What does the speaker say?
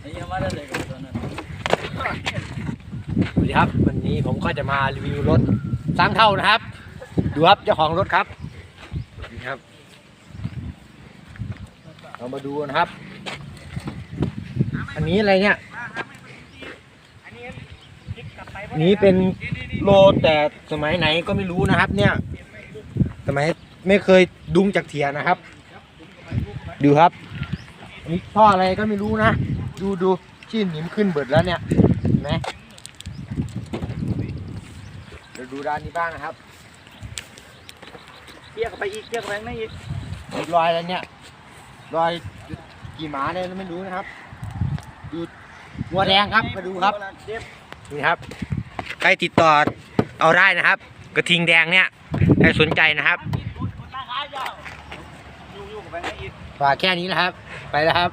สวัสดีครับ วันนี้ผมก็จะมารีวิวรถสร้างเท่านะครับ ดูครับเจ้าของรถครับนี่ครับ เรามาดูนะครับ อันนี้อะไรเนี่ย อันนี้เป็นโลแต่สมัยไหนก็ไม่รู้นะครับ เนี่ย สมัยไม่เคยดุงจากเถียนะครับ ดูครับอันนี้ท่ออะไรก็ไม่รู้นะ ดูดูชี้หนิมขึ้นเบิดแล้วเนี่ยเห็นไหมเดี๋ยวดูด้านนี้บ้างนะครับเทียกไปอีกเทียกไปไม่อีกมีรอยอะไรเนี่ยรอยกี่หมาเนี่ยไม่รู้นะครับ ดูวัวแดงครับมาดูครับนี่ครับใครติดต่อเอาได้นะครับ กระทิงแดงเนี่ยใครสนใจนะครับอยู่อยู่กับไปไม่อีกฝากแค่นี้นะครับ ไปแล้วครับ